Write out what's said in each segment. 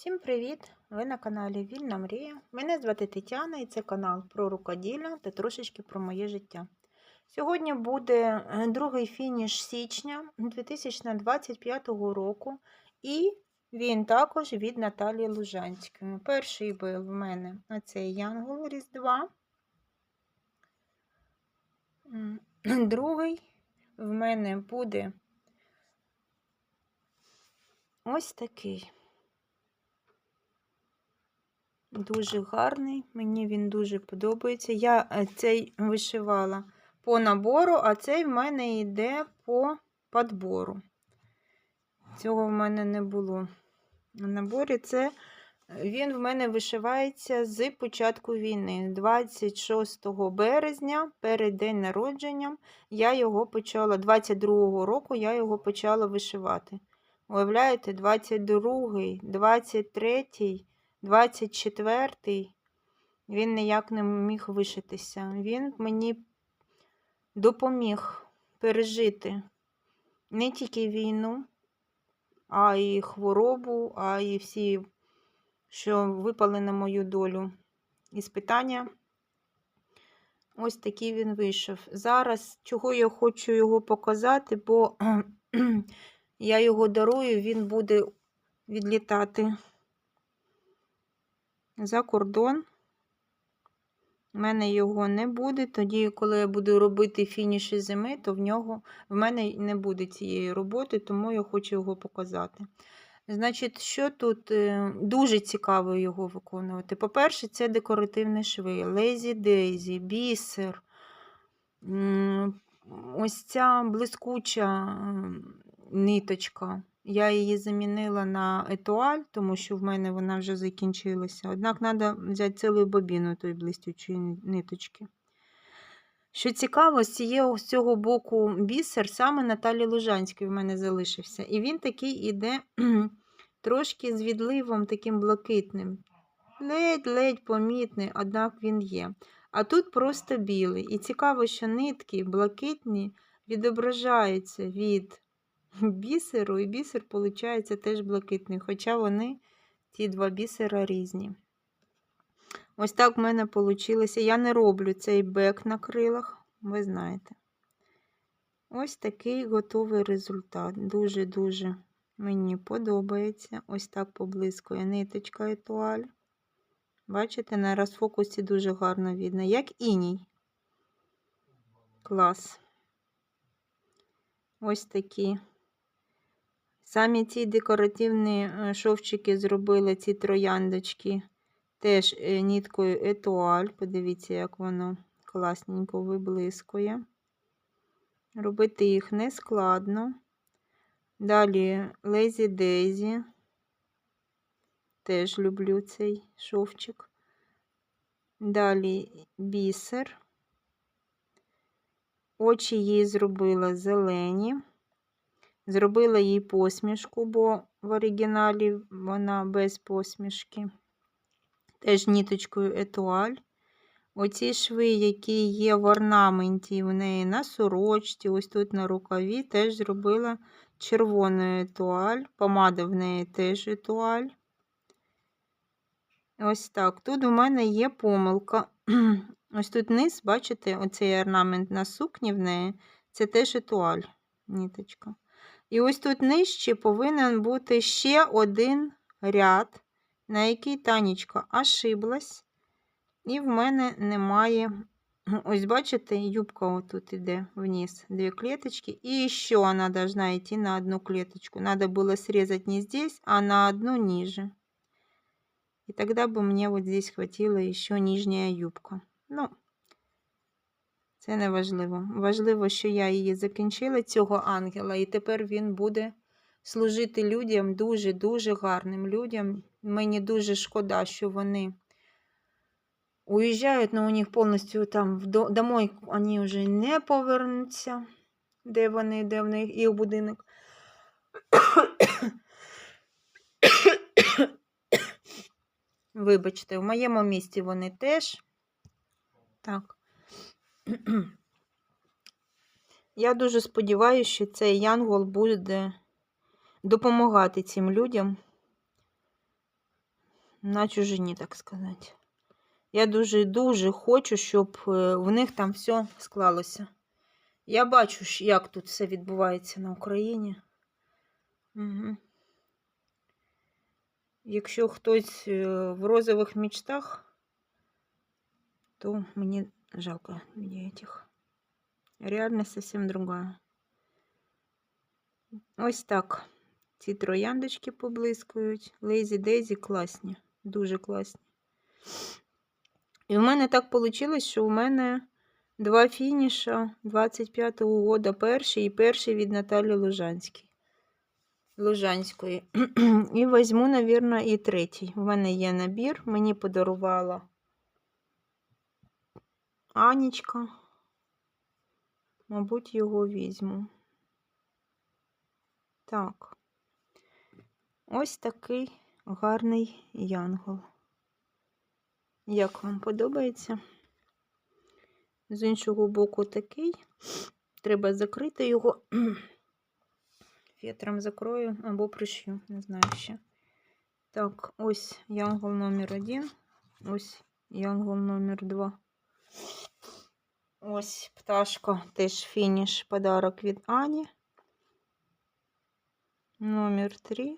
Всім привіт! Ви на каналі Вільна Мрія. Мене звати Тетяна і це канал про рукоділля та трошечки про моє життя. Сьогодні буде е, другий фініш січня 2025 року, і він також від Наталії Лужанської. Перший був в мене оцей Янгол Різдва. Другий в мене буде ось такий. Дуже гарний, мені він дуже подобається. Я е, цей вишивала по набору, а цей в мене йде по подбору. Цього в мене не було. На наборі це він в мене вишивається з початку війни. 26 березня, перед день народження, я його почала, 22-го року я його почала вишивати. Уявляєте, 22-й, 23-й. 24-й він ніяк не міг вишитися. Він мені допоміг пережити не тільки війну, а й хворобу, а й всі, що випали на мою долю. Іспитання. Ось такий він вийшов. Зараз, чого я хочу його показати, бо я його дарую, він буде відлітати за кордон. У мене його не буде. Тоді, коли я буду робити фініші зими, то в нього в мене не буде цієї роботи, тому я хочу його показати. Значить, що тут е, дуже цікаво його виконувати. По-перше, це декоративні шви, лезі дейзі, бісер. Ось ця блискуча ниточка. Я її замінила на етуаль, тому що в мене вона вже закінчилася. Однак треба взяти цілу бобіну тої блистючої ниточки. Що цікаво, з цього боку бісер саме Наталі Лужанський в мене залишився. І він такий іде трошки з відливом таким блакитним. Ледь-ледь помітний, однак він є. А тут просто білий. І цікаво, що нитки блакитні відображаються від бісеру, і бісер, виходить, теж блакитний, хоча вони, ці два бісера різні. Ось так в мене вийшло. Я не роблю цей бек на крилах, ви знаєте. Ось такий готовий результат. Дуже-дуже мені подобається. Ось так поблискує ниточка етуаль. Бачите, на розфокусі дуже гарно видно, як іній. Клас. Ось такі Самі ці декоративні е, шовчики зробили ці трояндочки теж е, ніткою етуаль. Подивіться, як воно класненько виблискує. Робити їх не складно. Далі Лезі Дейзі. Теж люблю цей шовчик. Далі бісер. Очі їй зробила зелені. Зробила їй посмішку, бо в оригіналі вона без посмішки. Теж ніточкою етуаль. Оці шви, які є в орнаменті, в неї на сорочці, ось тут на рукаві, теж зробила червону етуаль. Помада в неї теж етуаль. Ось так. Тут у мене є помилка. Ось тут низ, бачите, оцей орнамент на сукні в неї, це теж етуаль, ніточка. І ось тут нижче повинен бути ще один ряд, на який танечка ошиблась. І в мене немає. Ось, бачите, юбка отут іде вниз, дві клеточки. І ще вона должна йти на одну клеточку. Надо было срезать не здесь, а на одну ниже. И тогда бы мне вот здесь хватило еще нижняя юбка. Ну, це не важливо. Важливо, що я її закінчила, цього ангела, і тепер він буде служити людям дуже-дуже гарним людям. Мені дуже шкода, що вони уїжджають, але у них повністю там домой вони вже не повернуться, де вони, де в них їх будинок. Вибачте, в моєму місті вони теж. Так. Я дуже сподіваюся, що цей янгол буде допомагати цим людям на чужині, так сказати. Я дуже-дуже хочу, щоб е, в них там все склалося. Я бачу, як тут все відбувається на Україні. Угу. Якщо хтось е, в розових мечтах, то мені жалко людей этих. Реальність совсем другая. Ось так. Ці трояндочки поблискують. Лейзі Дейзі класні, дуже класні. І в мене так вийшло, що у мене два фініша 25-го года. Перший і перший від Наталі Лужанської. Лужанської. І візьму, мабуть, і третій. У мене є набір, мені подарувала Анічка. Мабуть, його візьму. Так. Ось такий гарний янгол. Як вам подобається? З іншого боку такий. Треба закрити його. Фетром закрою або пришью, не знаю ще. Так, ось янгол номер один. Ось янгол номер два. Ось пташка, теж фініш, подарок від Ані. Номер 3.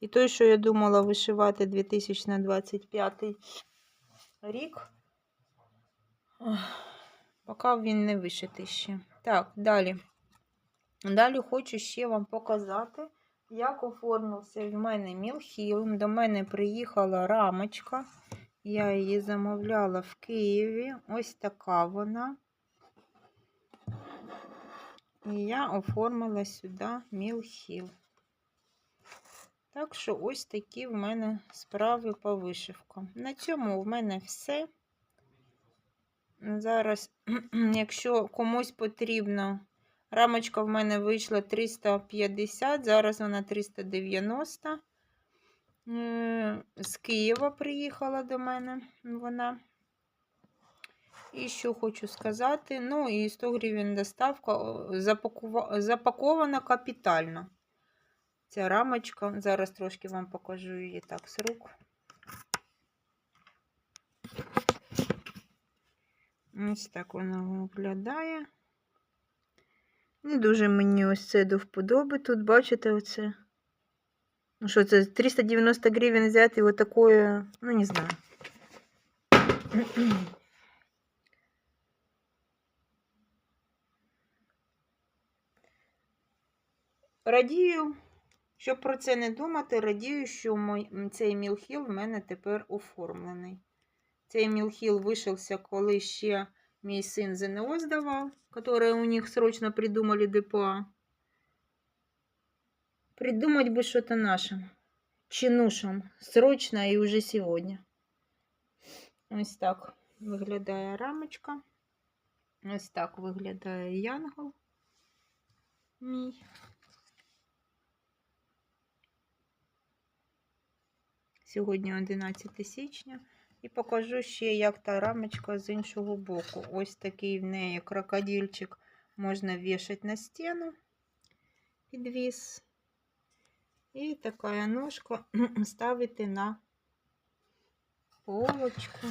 І той, що я думала вишивати 2025 рік. Поки він не вишитий ще. Так, далі. Далі хочу ще вам показати, як оформився в мене мілхіл. До мене приїхала рамочка. Я її замовляла в Києві. Ось така вона. І я оформила сюди мілхіл. Так що ось такі в мене справи по вишивкам. На цьому в мене все. Зараз, якщо комусь потрібно, рамочка в мене вийшла 350, зараз вона 390. Е, З Києва приїхала до мене вона. І що хочу сказати, ну, і 100 гривень доставка запакована капітально. Ця рамочка. Зараз трошки вам покажу її так з рук. Ось так вона виглядає. Не дуже мені ось це до вподоби. Тут, бачите, оце. Ну що, це 390 гривень взяти вот такое, ну, не знаю. Радію. Щоб про це не думати, радію, що мой, цей мілхіл в мене тепер оформлений. Цей мілхіл вийшовся, коли ще мій син ЗНО здавав, який у них срочно придумали ДПА. Придумать бы что-то нашим, чинушам, срочно і вже сьогодні. Ось так виглядає рамочка. Ось так виглядає янгол мій. Сьогодні 11 січня. І покажу ще, як та рамочка з іншого боку. Ось такий в неї крокодильчик можна вішати на стіну, підвіс. І така ножка ставити на полочку.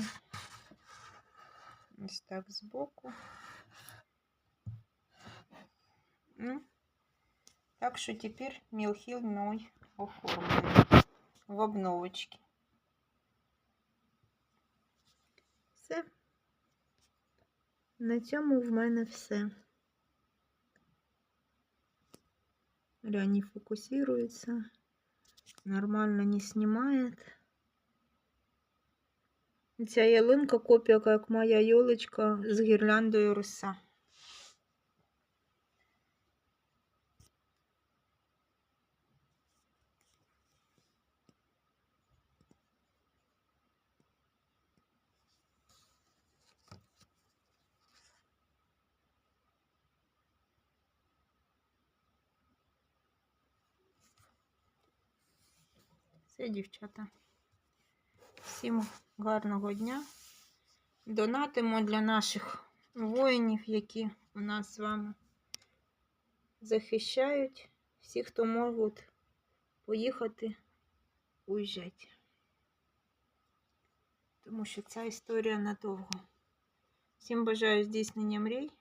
Ось так збоку. Ну, так що тепер мілхіл мой оформлений в обновочці. Все. На цьому в мене все. Ля не фокусируется, нормально не снимает. Ця ялинка копія, як моя йолочка з гірляндою роса. Все, дівчата. Всім гарного дня. Донатимо для наших воїнів, які у нас з вами захищають. Всі, хто можуть поїхати, уїжджайте. тому що ця історія надовго. Всім бажаю здійснення мрій.